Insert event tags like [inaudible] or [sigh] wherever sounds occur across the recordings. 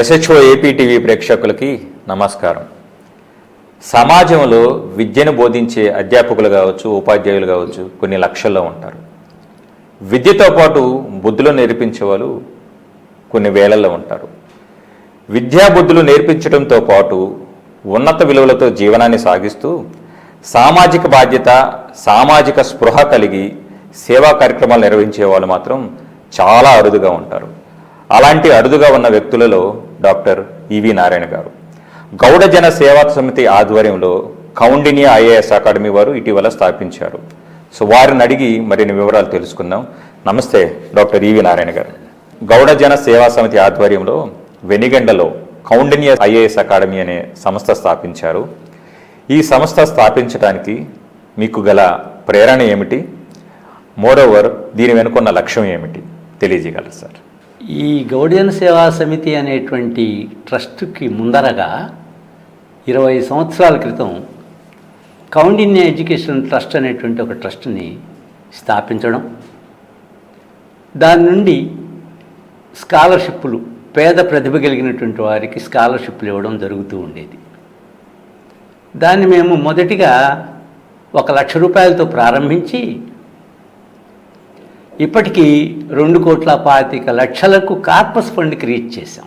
SHO APTV ప్రేక్షకులకి నమస్కారం. సమాజంలో విద్యను బోధించే అధ్యాపకులు కావచ్చు ఉపాధ్యాయులు కావచ్చు కొన్ని లక్షల్లో ఉంటారు. విద్యతో పాటు బుద్ధులు నేర్పించే వాళ్ళు కొన్ని వేలల్లో ఉంటారు. విద్యా బుద్ధులు నేర్పించడంతో పాటు ఉన్నత విలువలతో జీవనాన్ని సాగిస్తూ సామాజిక బాధ్యత సామాజిక స్పృహ కలిగి సేవా కార్యక్రమాలు నిర్వహించే వాళ్ళు మాత్రం చాలా అరుదుగా ఉంటారు. అలాంటి అరుదుగా ఉన్న వ్యక్తులలో డాక్టర్ ఈవి నారాయణ గారు. గౌడ జన సేవా సమితి ఆధ్వర్యంలో కౌండిన్య ఐఏఎస్ అకాడమీ వారు ఇటీవల స్థాపించారు. సో వారిని అడిగి మరిన్ని వివరాలు తెలుసుకుందాం. నమస్తే డాక్టర్ ఈవి నారాయణ గారు. గౌడ జన సేవా సమితి ఆధ్వర్యంలో వెనిగండలో కౌండిన్య ఐఏఎస్ అకాడమీ అనే సంస్థ స్థాపించారు. ఈ సంస్థ స్థాపించడానికి మీకు గల ప్రేరణ ఏమిటి? మోరోవర్ దీని వెనుకున్న లక్ష్యం ఏమిటి? తెలియజేయగలరు సార్. ఈ గౌడియన్ సేవా సమితి అనేటువంటి ట్రస్ట్కి ముందరగా ఇరవై సంవత్సరాల క్రితం కౌండిన్య ఎడ్యుకేషన్ ట్రస్ట్ అనేటువంటి ఒక ట్రస్ట్ని స్థాపించడం దాని నుండి స్కాలర్షిప్లు పేద ప్రతిభ కలిగినటువంటి వారికి స్కాలర్షిప్లు ఇవ్వడం జరుగుతూ ఉండేది. దాన్ని మేము మొదటిగా ఒక లక్ష రూపాయలతో ప్రారంభించి ఇప్పటికీ రెండు కోట్ల పాతిక లక్షలకు కార్పస్ ఫండ్ క్రియేట్ చేశాం.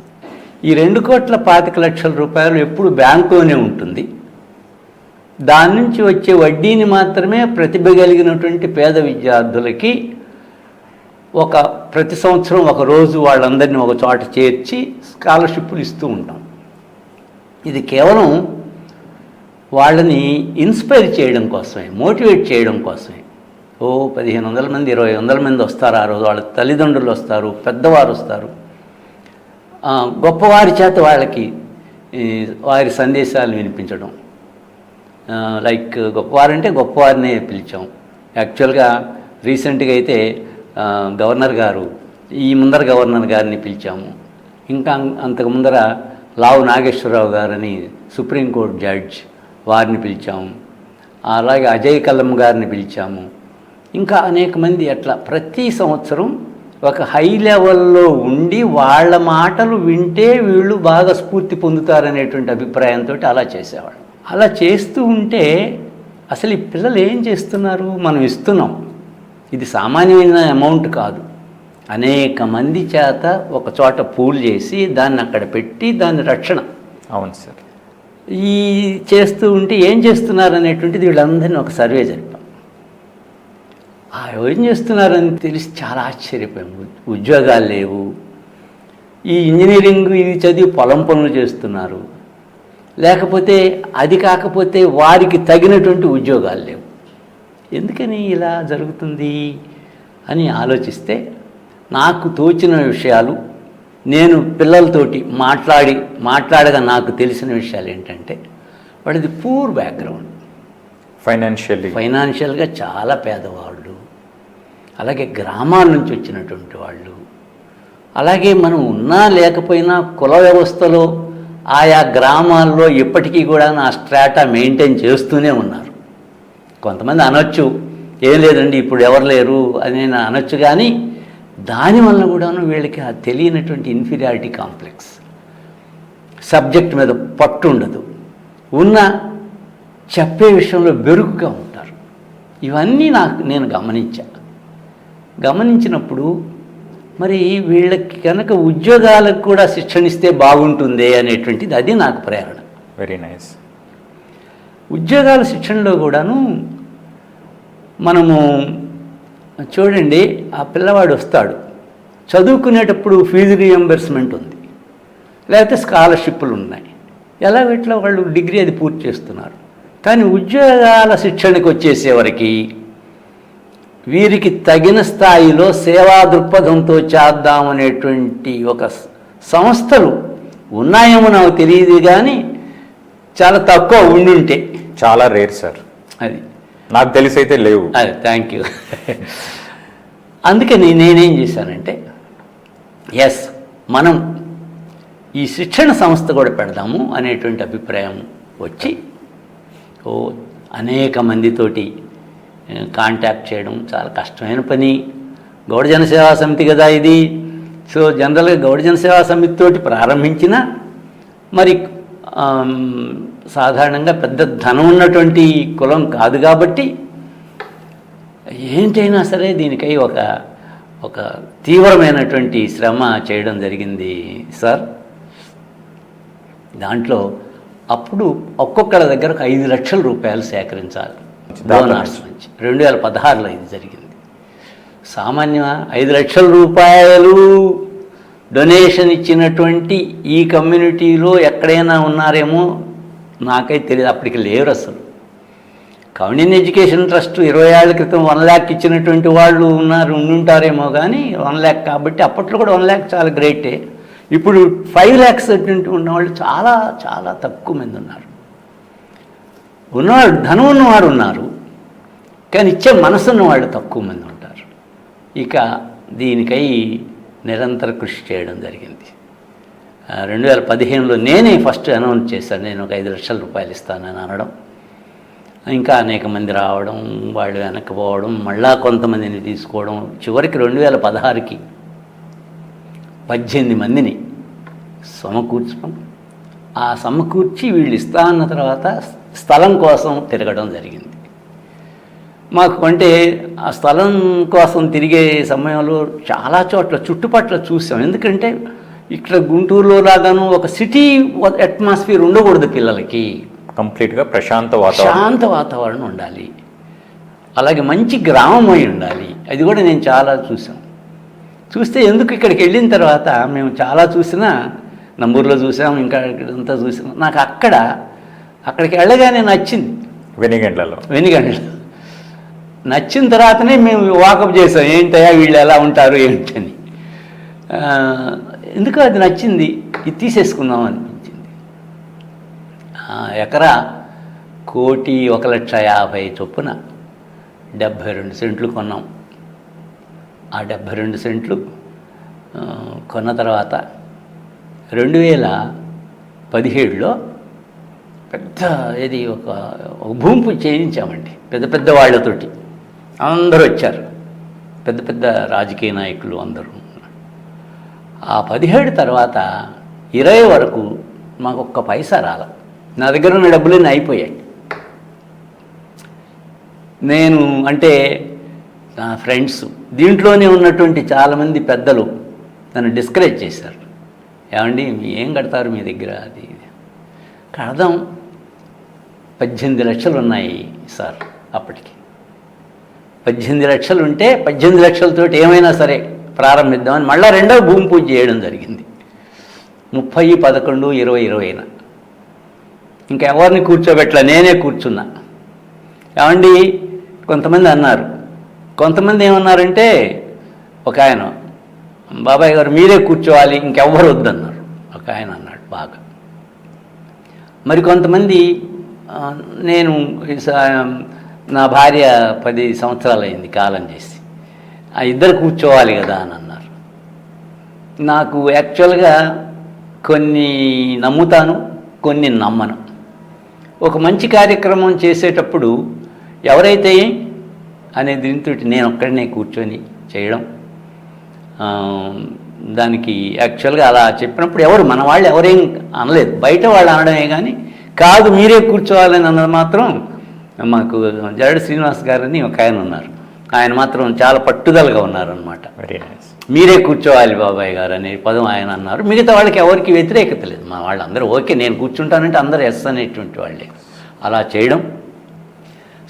ఈ రెండు కోట్ల పాతిక లక్షల రూపాయలు ఎప్పుడు బ్యాంకులోనే ఉంటుంది. దాని నుంచి వచ్చే వడ్డీని మాత్రమే ప్రతిభ కలిగినటువంటి పేద విద్యార్థులకి ఒక ప్రతి సంవత్సరం ఒక రోజు వాళ్ళందరినీ ఒక చోట చేర్చి స్కాలర్షిప్లు ఇస్తూ ఉంటాం. ఇది కేవలం వాళ్ళని ఇన్స్పైర్ చేయడం కోసమే మోటివేట్ చేయడం కోసమే. ఓ పదిహేను వందల మంది ఇరవై వందల మంది వస్తారు ఆ రోజు. వాళ్ళ తల్లిదండ్రులు వస్తారు పెద్దవారు వస్తారు. గొప్పవారి చేత వాళ్ళకి వారి సందేశాలు వినిపించడం. లైక్ గొప్పవారంటే గొప్పవారినే పిలిచాం. యాక్చువల్గా రీసెంట్గా అయితే గవర్నర్ గారు ఈ ముందర గవర్నర్ గారిని పిలిచాము. ఇంకా అంతకు ముందర లావు నాగేశ్వరరావు గారని సుప్రీంకోర్టు జడ్జ్ వారిని పిలిచాము. అలాగే అజయ్ కల్లం గారిని పిలిచాము. ఇంకా అనేక మంది అట్లా ప్రతి సంవత్సరం ఒక హై లెవెల్లో ఉండి వాళ్ళ మాటలు వింటే వీళ్ళు బాగా స్ఫూర్తి పొందుతారనేటువంటి అభిప్రాయంతో అలా చేసేవాళ్ళు. అలా చేస్తూ ఉంటే అసలు ఈ పిల్లలు ఏం చేస్తున్నారు? మనం ఇస్తున్నాం. ఇది సామాన్యమైన అమౌంట్ కాదు. అనేక మంది చేత ఒక చోట పూల్ చేసి దాన్ని అక్కడ పెట్టి దాని రక్షణ. అవును సార్. ఈ చేస్తూ ఉంటే ఏం చేస్తున్నారు అనేటువంటిది వీళ్ళందరినీ ఒక సర్వే జరిపాం ఏం చేస్తున్నారని తెలిసి చాలా ఆశ్చర్యపోయాం. ఉద్యోగాలు లేవు. ఈ ఇంజనీరింగ్ ఇది చదివి పొలం పనులు చేస్తున్నారు. లేకపోతే అది కాకపోతే వారికి తగినటువంటి ఉద్యోగాలు లేవు. ఎందుకని ఇలా జరుగుతుంది అని ఆలోచిస్తే నాకు తోచిన విషయాలు నేను పిల్లలతోటి మాట్లాడి మాట్లాడగా నాకు తెలిసిన విషయాలు ఏంటంటే వాడిది పూర్ బ్యాక్గ్రౌండ్. ఫైనాన్షియల్లీ ఫైనాన్షియల్గా చాలా పేదవాళ్ళు అలాగే గ్రామాల నుంచి వచ్చినటువంటి వాళ్ళు. అలాగే మనం ఉన్నా లేకపోయినా కుల వ్యవస్థలో ఆయా గ్రామాల్లో ఇప్పటికీ కూడా నా స్ట్రాటా మెయింటైన్ చేస్తూనే ఉన్నారు. కొంతమంది అనొచ్చు ఏం లేదండి ఇప్పుడు ఎవరు లేరు? అని నేను అనొచ్చు కానీ దానివల్ల కూడాను వీళ్ళకి ఆ తెలియనటువంటి ఇన్ఫీరియారిటీ కాంప్లెక్స్ సబ్జెక్ట్ మీద పట్టు ఉండదు. ఉన్న చెప్పే విషయంలో బెరుకుగా ఉంటారు. ఇవన్నీ నాకు నేను గమనించాను గమనించినప్పుడు మరి వీళ్ళకి కనుక ఉద్యోగాలకు కూడా శిక్షణ ఇస్తే బాగుంటుంది అనేటువంటిది అది నాకు ప్రేరణ. వెరీ నైస్ ఉద్యోగాల శిక్షణలో కూడాను మనము చూడండి ఆ పిల్లవాడు వస్తాడు. చదువుకునేటప్పుడు ఫీజు రియంబర్స్మెంట్ ఉంది. లేకపోతే స్కాలర్షిప్లు ఉన్నాయి. ఎలా ఇట్లా వాళ్ళు డిగ్రీ అది పూర్తి చేస్తున్నారు? కానీ ఉద్యోగాల శిక్షణకు వచ్చేసేవరకు వీరికి తగిన స్థాయిలో సేవా దృక్పథంతో చేద్దామనేటువంటి ఒక సంస్థలు ఉన్నాయేమో నాకు తెలియదు కానీ చాలా తక్కువ ఉండుంటే. చాలా రేర్ సార్. అది. నాకు తెలిసి అయితే లేవు. అదే థ్యాంక్ యూ అందుకని నేనేం చేశానంటే ఎస్ మనం ఈ శిక్షణ సంస్థ కూడా పెడదాము అనేటువంటి అభిప్రాయం వచ్చి ఓ అనేక మందితోటి కాంటాక్ట్ చేయడం చాలా కష్టమైన పని. గౌడ జనసేవా సమితి కదా ఇది. సో జనరల్గా గౌడ జనసేవా సమితి తోటి ప్రారంభించిన మరి సాధారణంగా పెద్ద ధనం ఉన్నటువంటి కులం కాదు కాబట్టి ఏంటైనా సరే దీనికై ఒక ఒక తీవ్రమైనటువంటి శ్రమ చేయడం జరిగింది సార్. దాంట్లో అప్పుడు ఒక్కొక్కళ్ళ దగ్గర ఒక ఐదు లక్షల రూపాయలు సేకరించాలి. డోనార్స్ నుంచి రెండు వేల పదహారులో ఇది జరిగింది. సామాన్య ఐదు లక్షల రూపాయలు డొనేషన్ ఇచ్చినటువంటి ఈ కమ్యూనిటీలో ఎక్కడైనా ఉన్నారేమో నాకైతే తెలియదు. అప్పటికి లేరు అసలు. కౌండియన్ ఎడ్యుకేషన్ ట్రస్ట్ ఇరవై ఏళ్ళ క్రితం వన్ ల్యాక్ ఇచ్చినటువంటి వాళ్ళు ఉన్నారు ఉండుంటారేమో కానీ వన్ ల్యాక్ కాబట్టి అప్పట్లో కూడా వన్ ల్యాక్ చాలా గ్రేటే. ఇప్పుడు ఫైవ్ ల్యాక్స్ ఉన్నవాళ్ళు చాలా చాలా తక్కువ మంది ఉన్నారు. ఉన్నవాడు ధనం ఉన్నవారు ఉన్నారు కానీ ఇచ్చే మనసు ఉన్నవాళ్ళు తక్కువ మంది ఉంటారు. ఇక దీనికై నిరంతర కృషి చేయడం జరిగింది. రెండు వేల పదిహేనులో నేనే ఫస్ట్ అనౌన్స్ చేశాను నేను ఒక ఐదు లక్షల రూపాయలు ఇస్తానని అనడం. ఇంకా అనేక మంది రావడం వాళ్ళు వెనక్కిపోవడం మళ్ళా కొంతమందిని తీసుకోవడం. చివరికి రెండు వేల పదహారుకి పద్దెనిమిది మందిని సమకూర్చడం ఆ సమకూర్చి వీళ్ళు ఇస్తా అన్న తర్వాత స్థలం కోసం తిరగడం జరిగింది. మాకు అంటే ఆ స్థలం కోసం తిరిగే సమయంలో చాలా చోట్ల చుట్టుపట్ల చూసాం. ఎందుకంటే ఇక్కడ గుంటూరులో లాగాను ఒక సిటీ అట్మాస్ఫియర్ ఉండకూడదు పిల్లలకి. కంప్లీట్గా ప్రశాంత వాతావరణం. శాంత వాతావరణం ఉండాలి. అలాగే మంచి గ్రామం అయి ఉండాలి. అది కూడా నేను చాలా చూసాం. చూస్తే ఎందుకు ఇక్కడికి వెళ్ళిన తర్వాత మేము చాలా చూసినా నంబూరులో చూసాం ఇంకా అంతా చూసాం నాకు అక్కడ అక్కడికి వెళ్ళగానే నచ్చింది. వెనిగండ్లలో. వెనుగంటలు నచ్చిన తర్వాతనే మేము వాకప్ చేసాం. ఏంటయ్యా వీళ్ళు ఎలా ఉంటారు ఏంటని ఎందుకో అది నచ్చింది. ఇది తీసేసుకుందాం అనిపించింది. ఎకరా కోటి ఒక లక్ష యాభై చొప్పున డెబ్భై రెండు సెంట్లు కొన్నాం. ఆ డెబ్భై రెండు సెంట్లు కొన్న తర్వాత రెండు వేల పదిహేడులో పెద్ద ఇది ఒక భూమి పూజ చేయించామండి పెద్ద పెద్ద వాళ్ళతోటి. అందరూ వచ్చారు. పెద్ద పెద్ద రాజకీయ నాయకులు అందరూ. ఆ పదిహేడు తర్వాత ఇరవై వరకు మాకు ఒక్క పైసా రాల. నా దగ్గర ఉన్న డబ్బులన్నీ అయిపోయాయి. నేను అంటే నా ఫ్రెండ్స్ దీంట్లోనే ఉన్నటువంటి చాలామంది పెద్దలు నన్ను డిస్కరేజ్ చేశారు. ఏమండి ఏం కడతారు మీ దగ్గర అది కడదాం. పద్దెనిమిది లక్షలు ఉన్నాయి సార్ అప్పటికి. పద్దెనిమిది లక్షలు ఉంటే పద్దెనిమిది లక్షలతో ఏమైనా సరే ప్రారంభిద్దామని మళ్ళీ రెండవ భూమి పూజ చేయడం జరిగింది. ముప్పై పదకొండు ఇరవై ఇరవైన ఇంకా ఎవరిని కూర్చోబెట్టలే నేనే కూర్చున్నా. ఏమండి? కొంతమంది అన్నారు. కొంతమంది ఏమన్నారంటే ఒక ఆయన బాబాయ్ గారు మీరే కూర్చోవాలి ఇంకెవ్వరు వద్దన్నారు. ఒక ఆయన అన్నాడు బాగా. మరి కొంతమంది నేను నా భార్య పది సంవత్సరాలు అయింది కాలం చేసి. ఆ ఇద్దరు కూర్చోవాలి కదా అని అన్నారు. నాకు యాక్చువల్గా కొన్ని నమ్ముతాను కొన్ని నమ్మను. ఒక మంచి కార్యక్రమం చేసేటప్పుడు ఎవరైతే అనే దీంతో నేను ఒక్కడనే కూర్చొని చేయడం దానికి యాక్చువల్గా అలా చెప్పినప్పుడు ఎవరు మన వాళ్ళు ఎవరేం అనలేదు. బయట వాళ్ళు అనడమే కానీ కాదు మీరే కూర్చోవాలని అన్నది మాత్రం మాకు జరడు శ్రీనివాస్ గారని ఒక ఆయన ఉన్నారు. ఆయన మాత్రం చాలా పట్టుదలగా ఉన్నారనమాట మీరే కూర్చోవాలి బాబాయ్ గారు అనే పదం ఆయన అన్నారు. మిగతా వాళ్ళకి ఎవరికి వ్యతిరేకత లేదు. మా వాళ్ళందరూ ఓకే నేను కూర్చుంటానంటే అందరూ ఎస్ అనేటువంటి వాళ్ళే. అలా చేయడం.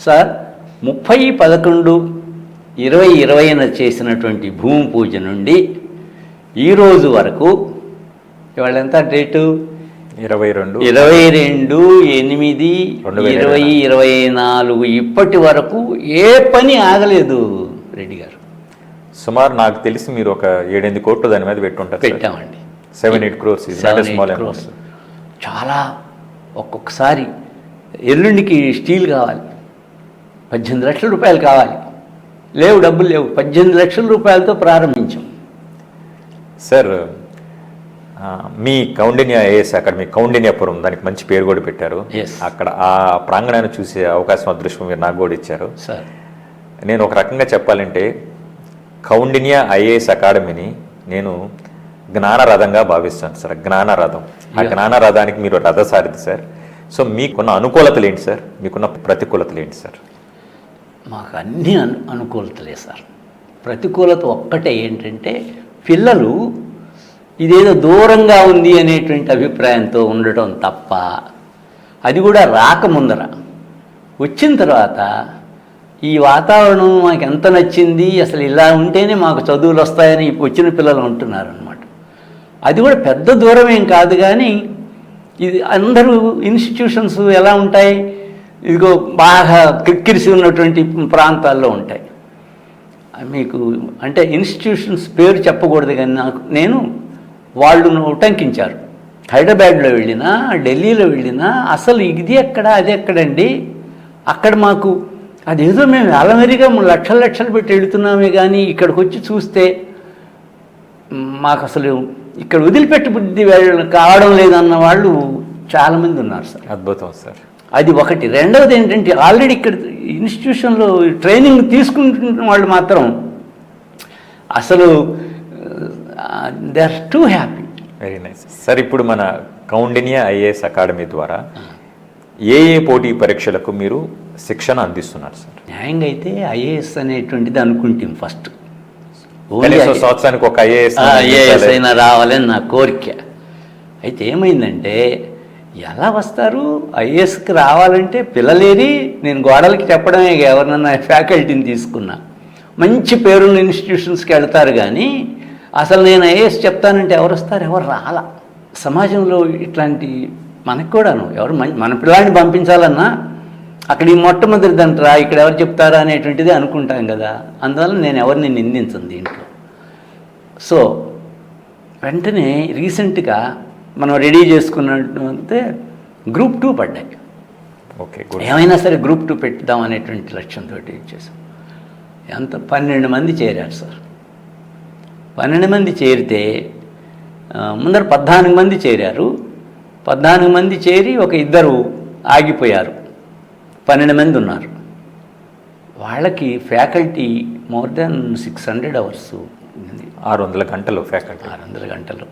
సార్ ముప్పై పదకొండు ఇరవై ఇరవైన చేసినటువంటి భూమి పూజ నుండి ఈరోజు వరకు ఇవాళ ఎంత డేటు? ఇరవై రెండు. ఇరవై రెండు ఎనిమిది ఇరవై ఇరవై నాలుగు. ఇప్పటి వరకు ఏ పని ఆగలేదు రెడ్డి గారు. సుమారు నాకు తెలిసి మీరు ఒక ఏడెనిమిది కోట్లు దాని మీద పెట్టుంటారు పెట్టామండి. Seven eight crores small crores. చాలా ఒక్కొక్కసారి ఎల్లుండికి స్టీల్ కావాలి పద్దెనిమిది లక్షల రూపాయలు కావాలి. లేవు డబ్బులు లేవు పద్దెనిమిది లక్షల రూపాయలతో ప్రారంభించాం. సార్ మీ కౌండిన్య ఐఏఎస్ అకాడమీ కౌండిన్యపురం దానికి మంచి పేరు కూడా పెట్టారు. అక్కడ ఆ ప్రాంగణాన్ని చూసే అవకాశం అదృష్టం మీరు నాకు కూడా ఇచ్చారు. సార్. నేను ఒక రకంగా చెప్పాలంటే కౌండిన్య ఐఏఎస్ అకాడమీని నేను జ్ఞానరథంగా భావిస్తాను సార్ జ్ఞానరథం. ఆ జ్ఞానరథానికి మీరు రథసారిది సార్. సో మీకున్న అనుకూలతలు ఏంటి సార్? మీకున్న ప్రతికూలతలు ఏంటి సార్? మాకు అన్ని అను అనుకూలతలే సార్. ప్రతికూలత ఒక్కటే ఏంటంటే పిల్లలు ఇదేదో దూరంగా ఉంది అనేటువంటి అభిప్రాయంతో ఉండటం తప్ప అది కూడా రాకముందర వచ్చిన తర్వాత ఈ వాతావరణం మాకు ఎంత నచ్చింది అసలు ఇలా ఉంటేనే మాకు చదువులు వస్తాయని వచ్చిన పిల్లలు ఉంటున్నారు అనమాట అది కూడా పెద్ద దూరం ఏం కాదు కానీ ఇది అందరూ ఇన్స్టిట్యూషన్స్ ఎలా ఉంటాయి? ఇదిగో బాగా కిక్కిరిసి ఉన్నటువంటి ప్రాంతాల్లో ఉంటాయి. మీకు అంటే ఇన్స్టిట్యూషన్స్ పేరు చెప్పకూడదు కానీ నాకు నేను వాళ్ళు ఉటంకించారు. హైదరాబాద్లో వెళ్ళినా ఢిల్లీలో వెళ్ళినా అసలు ఇది ఎక్కడ అది ఎక్కడండి? అక్కడ మాకు అదేదో మేము అలమరిగా లక్షల లక్షలు పెట్టి వెళుతున్నామే కానీ ఇక్కడికి వచ్చి చూస్తే మాకు అసలు ఇక్కడ వదిలిపెట్టి బుద్ధి కావడం లేదన్న వాళ్ళు చాలామంది ఉన్నారు సార్. అద్భుతం సార్. అది ఒకటి. రెండవది ఏంటంటే ఆల్రెడీ ఇక్కడ ఇన్స్టిట్యూషన్లో ట్రైనింగ్ తీసుకుంటున్న వాళ్ళు మాత్రం అసలు they are too happy very nice sir ఇప్పుడు మన కౌండిన్య ఐఏఎస్ అకాడమీ ద్వారా ఏ ఏ పోటీ పరీక్షలకు మీరు శిక్షణ అందిస్తున్నారు సార్ న్యాయంగా అయితే ఐఏఎస్ అనేటువంటిది అనుకుంటాం ఫస్ట్ సంవత్సరానికి ఒక ఐఏఎస్ ఐఏఎస్ అయినా రావాలని నా కోరిక. అయితే ఏమైందంటే ఎలా వస్తారు? ఐఏఎస్కి రావాలంటే పిల్లలేరి నేను గోడలకి చెప్పడమే ఎవరినన్నా ఫ్యాకల్టీని తీసుకున్నా. మంచి పేరున్న ఇన్స్టిట్యూషన్స్కి వెళ్తారు కానీ అసలు నేను ఐఏఎస్ చెప్తానంటే ఎవరు వస్తారు? ఎవరు రాలా? సమాజంలో ఇట్లాంటి మనకు కూడాను ఎవరు మన పిల్లాడిని పంపించాలన్నా అక్కడ ఈ మొట్టమొదటి అంటారా ఇక్కడ ఎవరు చెప్తారా అనేటువంటిది అనుకుంటాం కదా. అందువల్ల నేను ఎవరిని నిందించను దీంట్లో. సో వెంటనే రీసెంట్గా మనం రెడీ చేసుకున్నట్టు గ్రూప్ టూ పడ్డాయి. ఓకే ఏమైనా సరే గ్రూప్ టూ పెట్టుదాం అనేటువంటి లక్ష్యంతో ఇచ్చేసాం ఎంత? పన్నెండు మంది చేరారు సార్. పన్నెండు మంది చేరితే ముందర పద్నాలుగు మంది చేరారు. పద్నాలుగు మంది చేరి ఒక ఇద్దరు ఆగిపోయారు. పన్నెండు మంది ఉన్నారు. వాళ్ళకి faculty more than six hundred hours ఆరు వందల గంటలు ఫ్యాకల్టీ. ఆరు వందల గంటలు.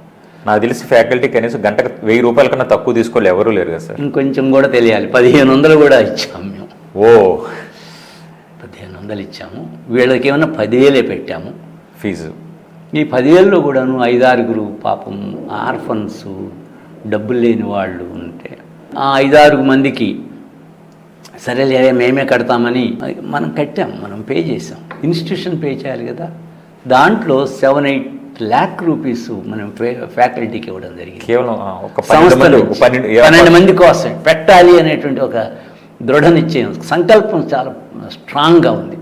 నాకు తెలిసి ఫ్యాకల్టీ కనీసం గంటకు వెయ్యి రూపాయల కన్నా తక్కువ తీసుకోవాలి ఎవరూ లేరు కదా సార్. ఇంకొంచెం కూడా తెలియాలి. పదిహేను వందలు కూడా ఇచ్చాము మేము. ఓ. పదిహేను వందలు ఇచ్చాము. వీళ్ళకి ఏమన్నా పదివేలే పెట్టాము. ఫీజు. ఈ పదివేల్లో కూడాను ఐదారుగురు పాపం ఆర్ఫన్స్ డబ్బులు లేని వాళ్ళు ఉంటే ఆ ఐదారు మందికి సరేలే మేమే కడతామని మనం కట్టాం మనం పే చేసాం ఇన్స్టిట్యూషన్ పే చేయాలి కదా. దాంట్లో సెవెన్ ఎయిట్ ల్యాక్ రూపీస్ మనం ఫ్యాకల్టీకి ఇవ్వడం జరిగింది. కేవలం ఒక సంస్థలు పన్నెండు మంది కోసం పెట్టాలి అనేటువంటి ఒక దృఢ నిశ్చయం. సంకల్పం చాలా స్ట్రాంగ్గా ఉంది.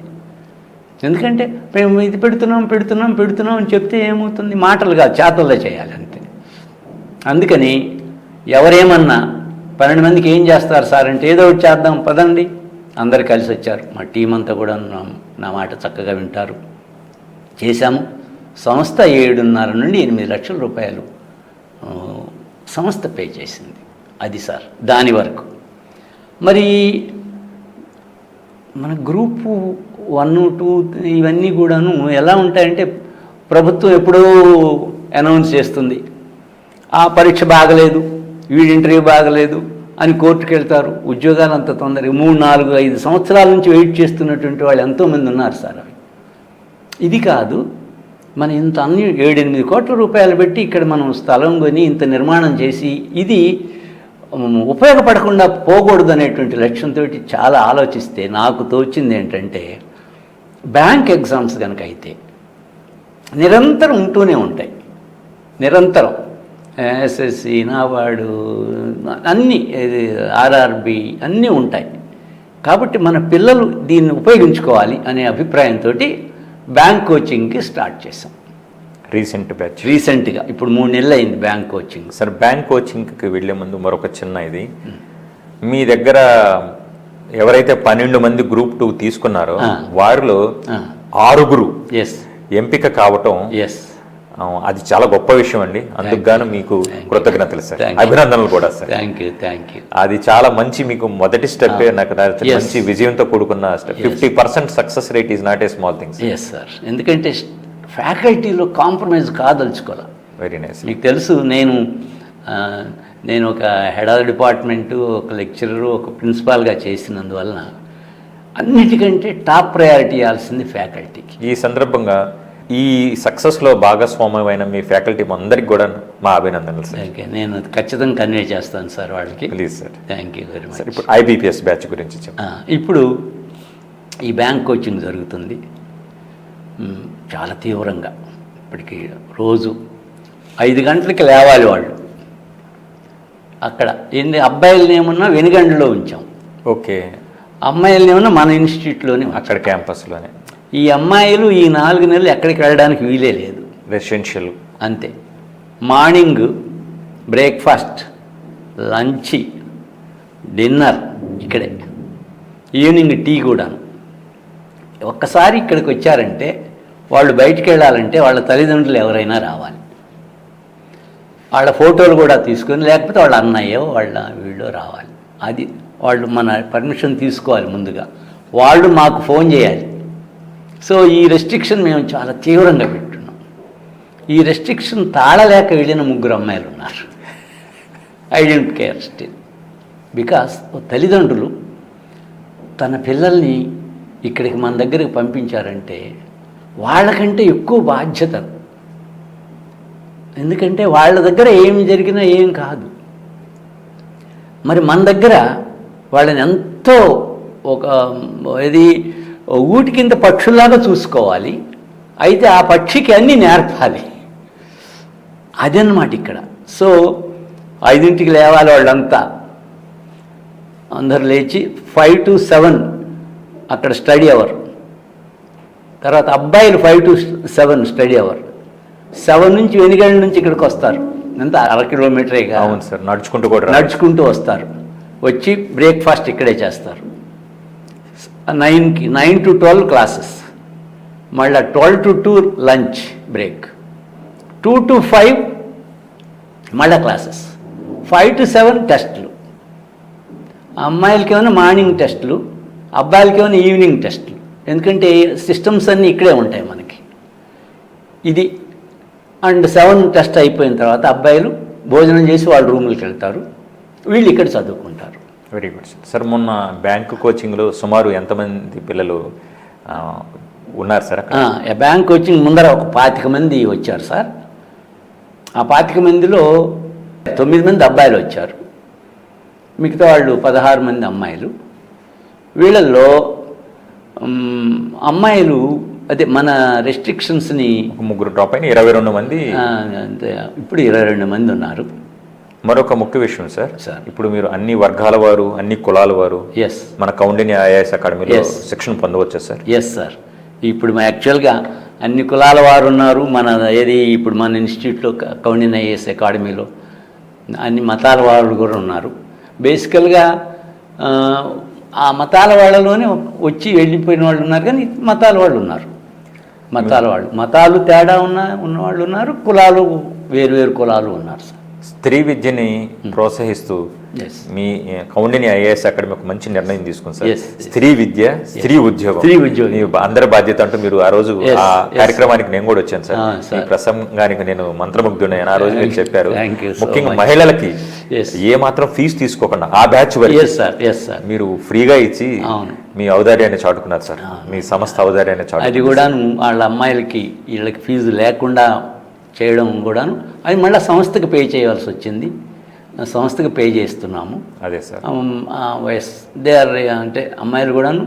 ఎందుకంటే మేము ఇది పెడుతున్నాం పెడుతున్నాం పెడుతున్నాం అని చెప్తే ఏమవుతుంది? మాటలు కాదు చేతల్లో చేయాలి అంతే. అందుకని ఎవరేమన్నా పన్నెండు మందికి ఏం చేస్తారు సార్ అంటే ఏదో ఒకటి చేద్దాం పదండి. అందరు కలిసి వచ్చారు. మా టీం అంతా కూడా నా మాట చక్కగా వింటారు. చేశాము. సంస్థ ఏడున్నర నుండి ఎనిమిది లక్షల రూపాయలు సంస్థ పే చేసింది. అది సార్ దాని వరకు. మరి మన గ్రూపు వన్ టూ ఇవన్నీ కూడాను ఎలా ఉంటాయంటే ప్రభుత్వం ఎప్పుడో అనౌన్స్ చేస్తుంది. ఆ పరీక్ష బాగలేదు వీడి ఇంటర్వ్యూ బాగలేదు అని కోర్టుకు వెళ్తారు. ఉద్యోగాలు అంత తొందరగా మూడు నాలుగు ఐదు సంవత్సరాల నుంచి వెయిట్ చేస్తున్నటువంటి వాళ్ళు ఎంతోమంది ఉన్నారు సార్ అవి. ఇది కాదు మనం ఇంత అన్ని ఏడెనిమిది కోట్ల రూపాయలు పెట్టి ఇక్కడ మనం స్థలం కొని ఇంత నిర్మాణం చేసి ఇది ఉపయోగపడకుండా పోకూడదు అనేటువంటి లక్ష్యంతో చాలా ఆలోచిస్తే నాకు తోచింది ఏంటంటే బ్యాంక్ ఎగ్జామ్స్ కనుక అయితే నిరంతరం ఉంటూనే ఉంటాయి. నిరంతరం. ఎస్ఎస్సి నాబార్డు అన్నీ ఆర్ఆర్బి అన్నీ ఉంటాయి. కాబట్టి మన పిల్లలు దీన్ని ఉపయోగించుకోవాలి అనే అభిప్రాయంతో బ్యాంక్ కోచింగ్కి స్టార్ట్ చేసాం రీసెంట్ బ్యాచ్. రీసెంట్గా. ఇప్పుడు మూడు నెలలు అయింది బ్యాంక్ కోచింగ్. సార్ బ్యాంక్ కోచింగ్కి వెళ్ళే ముందు మరొక చిన్న ఇది. మీ దగ్గర ఎవరైతే పన్నెండు మంది గ్రూప్ టూ తీసుకున్నారో. వారిలో. ఆరుగురు ఎంపిక కావటం అది చాలా గొప్ప విషయం అండి. అందుకు గాను మీకు కృతజ్ఞతలు సార్. అభినందనలు కూడా sir. Thank you thank you అది చాలా మంచి మీకు మొదటి స్టెప్ నాకు నచ్చింది. Yes. మంచి విజయంతో కూడుకున్న step. Fifty percent success rate is not a small things yes sir ఎందుకంటే ఫ్యాకల్టీలో కాంప్రమైజ్ కాదలుచుకోవాలి. వెరీ నైస్ మీకు తెలుసు నేను నేను ఒక హెడ్ ఆఫ్ డిపార్ట్మెంటు ఒక లెక్చరరు ఒక ప్రిన్సిపాల్గా చేసినందువలన అన్నిటికంటే టాప్ ప్రయారిటీ ఇవ్వాల్సింది ఫ్యాకల్టీకి. ఈ సందర్భంగా ఈ సక్సెస్లో భాగస్వామ్యమైన మీ ఫ్యాకల్టీ అందరికి కూడా మా అభినందనలు సార్. ఓకే నేను ఖచ్చితంగా కన్వే చేస్తాను సార్ వాళ్ళకి. Please sir thank you very sir much ఇప్పుడు ఐబీపీఎస్ బ్యాచ్ గురించి ఇప్పుడు ఈ బ్యాంక్ కోచింగ్ జరుగుతుంది. చాలా తీవ్రంగా. ఇప్పటికి రోజు ఐదు గంటలకి లేవాలి వాళ్ళు. అక్కడ. ఎన్ని అబ్బాయిలని ఏమన్నా వెనుగండ్లో ఉంచాం. ఓకే. అమ్మాయిలని ఏమన్నా మన ఇన్స్టిట్యూట్లోనే. అక్కడ క్యాంపస్లోనే. ఈ అమ్మాయిలు ఈ నాలుగు నెలలు ఎక్కడికి వెళ్ళడానికి వీలే లేదు. రెసిడెన్షియల్. అంతే. మార్నింగ్ బ్రేక్ఫాస్ట్ లంచ్ డిన్నర్ ఇక్కడే. ఈవినింగ్ టీ కూడాను. ఒక్కసారి ఇక్కడికి వచ్చారంటే వాళ్ళు బయటికి వెళ్ళాలంటే వాళ్ళ తల్లిదండ్రులు ఎవరైనా రావాలి. వాళ్ళ ఫోటోలు కూడా తీసుకొని లేకపోతే వాళ్ళ అన్నయ్యో వాళ్ళ వీళ్ళు రావాలి. అది వాళ్ళు మన పర్మిషన్ తీసుకోవాలి ముందుగా. వాళ్ళు మాకు ఫోన్ చేయాలి. సో ఈ రెస్ట్రిక్షన్ మేము చాలా తీవ్రంగా పెట్టున్నాం. ఈ రెస్ట్రిక్షన్ తాళలేక వెళ్ళిన ముగ్గురు అమ్మాయిలు ఉన్నారు. I don't care still because తల్లిదండ్రులు తన పిల్లల్ని ఇక్కడికి మన దగ్గరికి పంపించారంటే వాళ్ళకంటే ఎక్కువ బాధ్యత ఎందుకంటే వాళ్ళ దగ్గర ఏం జరిగినా ఏం కాదు. మరి మన దగ్గర వాళ్ళని ఎంతో ఒక ఇది ఊటి కింద పక్షుల్లాగా చూసుకోవాలి. అయితే ఆ పక్షికి అన్నీ నేర్పాలి. అదన్నమాట ఇక్కడ. సో ఐదింటికి లేవాలి వాళ్ళంతా. అందరు లేచి ఫైవ్ టు సెవెన్ అక్కడ స్టడీ అవర్. తర్వాత అబ్బాయిలు five to seven study hour. Seven నుంచి వెనుగంట నుంచి ఇక్కడికి వస్తారు. ఎంత అర కిలోమీటరే. అవును సార్ నడుచుకుంటూ కూడా నడుచుకుంటూ వస్తారు. వచ్చి బ్రేక్ఫాస్ట్ ఇక్కడే చేస్తారు. నైన్కి నైన్ టు ట్వెల్వ్ క్లాసెస్. మళ్ళీ twelve to two lunch break. Two to five మళ్ళీ క్లాసెస్. ఫైవ్ టు సెవెన్ టెస్ట్లు. అమ్మాయిలకి ఏమైనా మార్నింగ్ టెస్ట్లు అబ్బాయిలకి ఏమైనా ఈవినింగ్ టెస్ట్లు. ఎందుకంటే సిస్టమ్స్ అన్నీ ఇక్కడే ఉంటాయి మనకి. ఇది అండ్ సెవెన్ టెస్ట్ అయిపోయిన తర్వాత అబ్బాయిలు భోజనం చేసి వాళ్ళ రూములకి వెళ్తారు. వీళ్ళు ఇక్కడ చదువుకుంటారు. వెరీ గుడ్ సార్ సార్ మొన్న బ్యాంకు కోచింగ్లో సుమారు ఎంతమంది పిల్లలు ఉన్నారు సార్ బ్యాంక్ కోచింగ్ ముందర ఒక పాతిక మంది వచ్చారు సార్ ఆ పాతిక మందిలో తొమ్మిది మంది అబ్బాయిలు వచ్చారు. మిగతా వాళ్ళు పదహారు మంది అమ్మాయిలు. వీళ్ళల్లో అమ్మాయిలు అదే మన రెస్ట్రిక్షన్స్ని ముగ్గురు డ్రాప్ అయిన ఇరవై రెండు మంది. ఇప్పుడు ఇరవై రెండు మంది ఉన్నారు. మరొక ముఖ్య విషయం సార్. సార్. ఇప్పుడు మీరు అన్ని వర్గాల వారు అన్ని కులాల వారు ఎస్ మన కౌండిన్య ఐఏఎస్ అకాడమీలో. శిక్షణ పొందవచ్చా సార్? ఎస్ సార్ ఇప్పుడు మా యాక్చువల్గా అన్ని కులాల వారు ఉన్నారు. మన ఏది ఇప్పుడు మన ఇన్స్టిట్యూట్లో కౌండిన్ ఐఏఎస్ అకాడమీలో అన్ని మతాల వాళ్ళు కూడా ఉన్నారు. బేసికల్గా ఆ మతాల వాళ్ళలోనే వచ్చి వెళ్ళిపోయిన వాళ్ళు ఉన్నారు. కానీ మతాల వాళ్ళు ఉన్నారు. మతాల వాళ్ళు మతాలు తేడా ఉన్న ఉన్నవాళ్ళు ఉన్నారు కులాలు వేరు వేరు కులాలు ఉన్నారు సార్ స్త్రీ విద్యని ప్రోత్సహిస్తూ ఎస్ మీ కౌండిన్య ఐఏఎస్ అకాడమీ ఒక మంచి నిర్ణయం తీసుకుంది సార్. స్త్రీ విద్య స్త్రీ ఉద్యోగం స్త్రీ ఉద్యోగం. అందరి బాధ్యత అంటూ మీరు ఆ రోజు ఆ. కార్యక్రమానికి నేను కూడా వచ్చాను సార్ ఈ. ప్రసంగానికి నేను మంత్రముగ్ధుడైన ఆ రోజు మీరు చెప్పారు ముఖ్యంగా. మహిళలకి. ఏ మాత్రం ఫీజు తీసుకోకుండా ఆ batch yes sir yes sir మీరు ఫ్రీగా ఇచ్చి అవును. మీ ఔదార్యాన్ని చాటుకున్నారు సార్ మీ సంస్థ ఔదార్యాన్ని అది చాటుకున్నారు కూడాను వాళ్ళ అమ్మాయిలకి వీళ్ళకి ఫీజు లేకుండా చేయడం కూడాను అది మళ్ళీ సంస్థకి పే చేయవలసి వచ్చింది. సంస్థకి పే చేస్తున్నాము. అదే సార్ దే ఆర్ అంటే అమ్మాయిలు కూడాను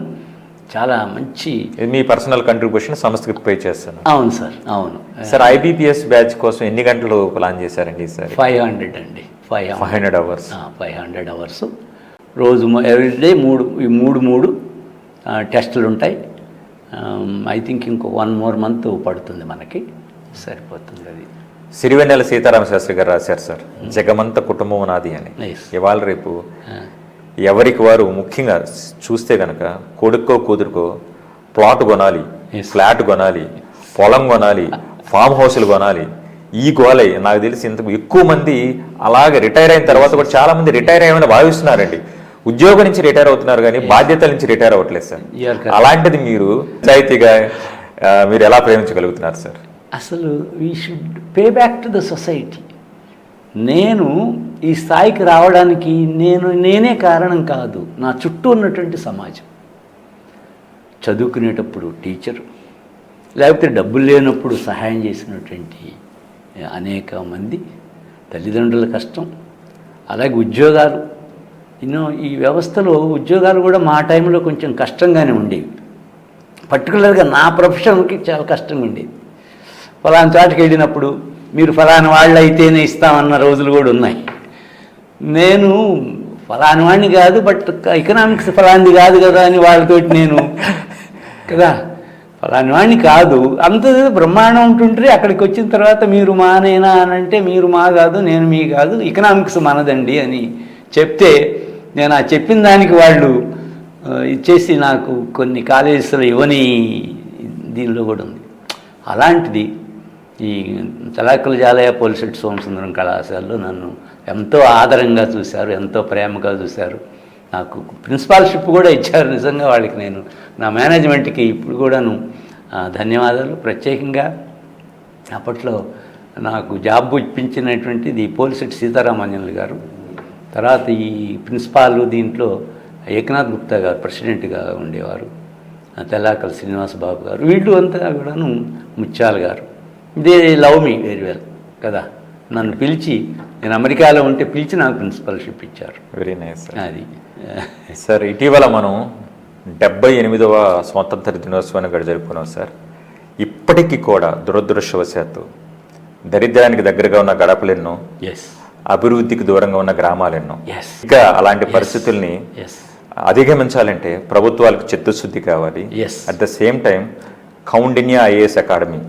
చాలా మంచి మీ పర్సనల్ కంట్రిబ్యూషన్ సంస్థకి పే చేస్తాను అవును సార్ అవును. సార్ ఐబీపీఎస్ బ్యాచ్ కోసం ఎన్ని గంటలు ప్లాన్ చేశారండి సార్? ఫైవ్ హండ్రెడ్ అండి. Five five hundred hours five hundred hours రోజు ఎవ్రీడే మూడు ఈ మూడు మూడు టెస్టులు ఉంటాయి. ఐ థింక్ ఇంకో వన్ మోర్ మంత్ పడుతుంది మనకి. సరిపోతుంది అది. సిరివెన్నెల సీతారామ శాస్త్రి గారు రాశారు సార్ జగమంత కుటుంబం నాది అని. ఇవాళ రేపు ఆ, ఎవరికి వారు ముఖ్యంగా చూస్తే గనక కొడుక్కో కూతురుకో ప్లాట్ కొనాలి. ఫ్లాట్ కొనాలి పొలం కొనాలి [laughs] ఫామ్ హౌస్లు కొనాలి ఈ గోలై నాకు తెలిసి ఇంత ఎక్కువ మంది అలాగే రిటైర్ అయిన తర్వాత కూడా చాలా మంది రిటైర్ అయ్యామని భావిస్తున్నారండి. ఉద్యోగం నుంచి రిటైర్ అవుతున్నారు కానీ బాధ్యతల నుంచి రిటైర్ అవ్వట్లేదు సార్. అలాంటిది మీరు నిజాయితీగా మీరు ఎలా ప్రేమించగలుగుతున్నారు సార్? అసలు we should pay back to the society నేను ఈ స్థాయికి రావడానికి నేను నేనే కారణం కాదు. నా చుట్టూ ఉన్నటువంటి సమాజం. చదువుకునేటప్పుడు టీచరు లేకపోతే డబ్బులు లేనప్పుడు సహాయం చేసినటువంటి అనేక మంది తల్లిదండ్రుల కష్టం అలాగే ఉద్యోగాలు. ఎన్నో ఈ వ్యవస్థలో ఉద్యోగాలు కూడా మా టైంలో కొంచెం కష్టంగానే ఉండేవి. పర్టికులర్గా నా ప్రొఫెషన్కి చాలా కష్టంగా ఉండేది. ఫలానా చాటుకి వెళ్ళినప్పుడు మీరు ఫలానా వాళ్ళు అయితేనే ఇస్తామన్న రోజులు కూడా ఉన్నాయి. నేను ఫలాని వాడిని కాదు బట్ ఎకనామిక్స్ ఫలాంది కాదు కదా అని వాళ్ళతోటి నేను [laughs] కదా ఫలాని వాడిని కాదు. అంత బ్రహ్మాండం ఉంటుంటే అక్కడికి వచ్చిన తర్వాత మీరు మానేనా అని అంటే మీరు మా కాదు నేను మీ కాదు ఎకనామిక్స్ మనదండి అని చెప్తే నేను ఆ చెప్పిన దానికి వాళ్ళు ఇచ్చేసి నాకు కొన్ని కాలేజీలు ఇవ్వని దీనిలో కూడా ఉంది. అలాంటిది ఈ తలాకుల జాలయ పోలిసెట్ సోమసుందరం కళాశాలలో నన్ను ఎంతో ఆదరంగా చూశారు ఎంతో ప్రేమగా చూశారు. నాకు ప్రిన్సిపాల్షిప్ కూడా ఇచ్చారు. నిజంగా వాళ్ళకి నేను నా మేనేజ్మెంట్కి ఇప్పుడు కూడాను ధన్యవాదాలు. ప్రత్యేకంగా అప్పట్లో నాకు జాబ్ ఇప్పించినటువంటిది పోలిసెట్ సీతారామాన్యులు గారు. తర్వాత ఈ ప్రిన్సిపాల్ దీంట్లో ఏకనాథ్ గుప్తా గారు ప్రెసిడెంట్గా ఉండేవారు. తెల్లాకల్ శ్రీనివాస బాబు గారు. వీళ్ళు అంతా కూడాను ముత్యాల గారు. ఇదే లవ్ మీ వెరీ వెల్ కదా. నన్ను పిలిచి నేను అమెరికాలో ఉంటే పిలిచి నాకు ప్రిన్సిపల్షిప్ ఇచ్చారు. వెరీ నైస్ అది. సార్ ఇటీవల మనం డెబ్బై ఎనిమిదవ స్వాతంత్ర దినోత్సవాన్ని కూడా జరుపుకున్నాం సార్. ఇప్పటికీ కూడా దురదృష్టవశాత్తు దరిద్రానికి దగ్గరగా ఉన్న గడపలెన్నో అభివృద్ధికి దూరంగా ఉన్న గ్రామాలెన్నో ఇంకా అలాంటి పరిస్థితుల్ని అధిగమించాలంటే ప్రభుత్వాలకు చిత్తశుద్ధి కావాలి. At the same time Kaundinya IAS academy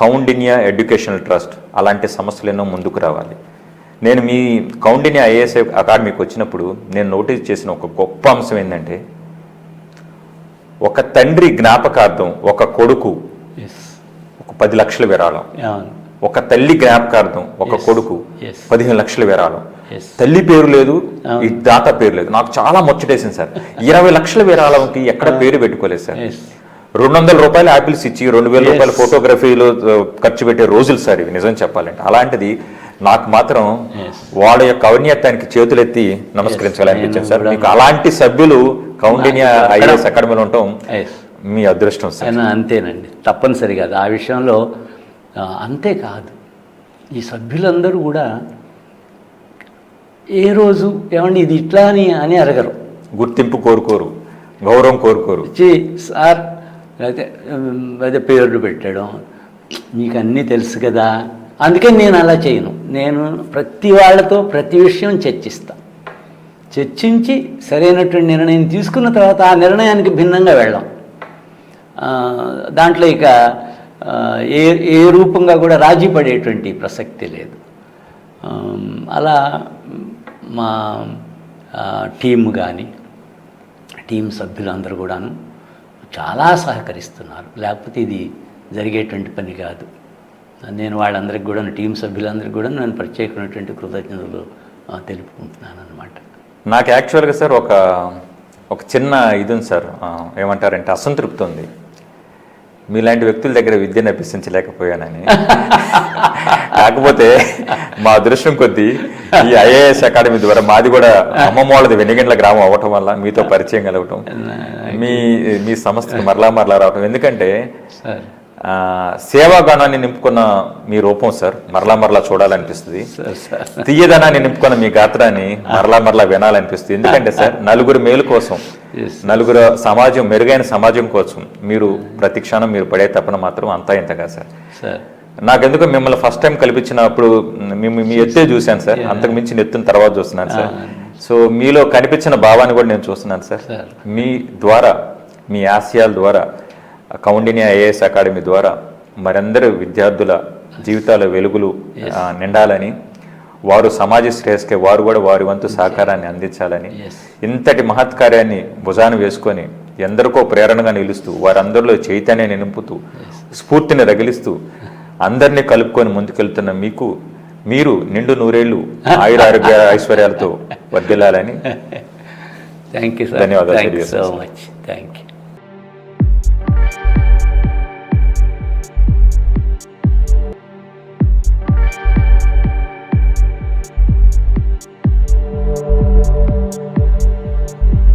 Kaundinya educational trust అలాంటి సంస్థలు ఎన్నో ముందుకు రావాలి. నేను మీ కౌండిన్యా ఐఏఎస్ అకాడమీకి వచ్చినప్పుడు నేను నోటీస్ చేసిన ఒక గొప్ప అంశం ఏంటంటే ఒక తండ్రి జ్ఞాపకార్థం ఒక కొడుకు ఒక పది లక్షల విరాళం ఒక తల్లి జ్ఞాపకార్థం ఒక. కొడుకు. పదిహేను లక్షల విరాళం. తల్లి పేరు లేదు. ఈ దాత పేరు లేదు నాకు చాలా ముచ్చటేసింది సార్ ఇరవై లక్షల విరాళంకి ఎక్కడ పేరు పెట్టుకోలేదు సార్ రెండు వందల రూపాయలు యాపిల్స్ ఇచ్చి రెండు వేల. రూపాయల ఫోటోగ్రఫీలో ఖర్చు పెట్టే రోజులు సార్ ఇవి నిజం చెప్పాలంటే అలాంటిది నాకు మాత్రం. వాళ్ళ యొక్క ఔన్నత్యానికి చేతులెత్తి నమస్కరించాలనిపించింది సార్. మీకు అలాంటి సభ్యులు కౌండిన్యా ఐఏఎస్ అకాడమీలో ఉండటం మీ అదృష్టం సార్. అంతేనండి. తప్పనిసరిగా అది. ఆ విషయంలో అంతేకాదు ఈ సభ్యులందరూ కూడా ఏ రోజు ఏమండి ఇది ఇట్లా అని అని అడగరు గుర్తింపు కోరుకోరు. గౌరవం కోరుకోరు. వచ్చి సార్ అయితే అదే పేర్లు పెట్టడం మీకు అన్నీ తెలుసు కదా. అందుకే నేను అలా చేయను. నేను ప్రతి వాళ్ళతో ప్రతి విషయం చర్చిస్తా. చర్చించి సరైనటువంటి నిర్ణయం తీసుకున్న తర్వాత ఆ నిర్ణయానికి భిన్నంగా వెళ్ళాం. దాంట్లో ఇక ఏ ఏ రూపంగా కూడా రాజీ పడేటువంటి ప్రసక్తి లేదు. అలా మా టీం కానీ టీం సభ్యులందరూ కూడాను చాలా సహకరిస్తున్నారు. లేకపోతే ఇది జరిగేటువంటి పని కాదు. నేను వాళ్ళందరికీ కూడా టీం సభ్యులందరికీ కూడా నేను ప్రత్యేకమైనటువంటి కృతజ్ఞతలు తెలుపుకుంటున్నాను అనమాట నాకు యాక్చువల్గా సార్ ఒక ఒక చిన్న ఇది ఉంది సార్ ఏమంటారంటే అసంతృప్తి ఉంది. మీలాంటి వ్యక్తుల దగ్గర విద్యను అభ్యసించలేకపోయానని [laughs] కాకపోతే మా అదృష్టం కొద్దీ ఈ ఐఏఎస్ అకాడమీ ద్వారా మాది కూడా అమ్మమ్మ వాళ్ళది వెనుగండ్ల గ్రామం అవ్వటం వల్ల మీతో పరిచయం కలగటం మీ మీ సంస్థకు మరలా మరలా రావటం. ఎందుకంటే సేవాగానాన్ని నింపుకున్న మీ రూపం సార్. మరలా మరలా చూడాలనిపిస్తుంది. తీయదనాన్ని నింపుకున్న మీ గాత్రాన్ని మరలా మరలా వినాలనిపిస్తుంది. ఎందుకంటే సార్ [laughs] నలుగురు మేలు కోసం. నలుగురు సమాజం మెరుగైన సమాజం కోసం మీరు ప్రతి క్షణం మీరు పడే తపన మాత్రం అంతా ఇంతగా సార్. నాకెందుకు మిమ్మల్ని ఫస్ట్ టైం కల్పించినప్పుడు మీ మీ ఎత్తే చూశాను సార్. అంతకు మించి నెత్తున తర్వాత చూస్తున్నాను సార్. సో మీలో కనిపించిన భావాన్ని కూడా నేను చూస్తున్నాను సార్. మీ ద్వారా మీ ఆశయాల ద్వారా కౌండిన్య ఐఏఎస్ అకాడమీ ద్వారా మరందరూ విద్యార్థుల జీవితాల వెలుగులు నిండాలని వారు సమాజ శ్రేయస్కే వారు కూడా వారి వంతు సహకారాన్ని అందించాలని. ఇంతటి మహత్ కార్యాన్ని భుజాన వేసుకొని ఎందరికో ప్రేరణగా నిలుస్తూ వారందరిలో చైతన్యాన్ని నింపుతూ స్ఫూర్తిని రగిలిస్తూ అందరినీ కలుపుకొని ముందుకెళ్తున్న మీకు మీరు నిండు నూరేళ్ళు ఆయుర ఆరోగ్య ఐశ్వర్యాలతో వర్దిల్లాలని థ్యాంక్ యూ ధన్యవాదాలు సో. Much thank you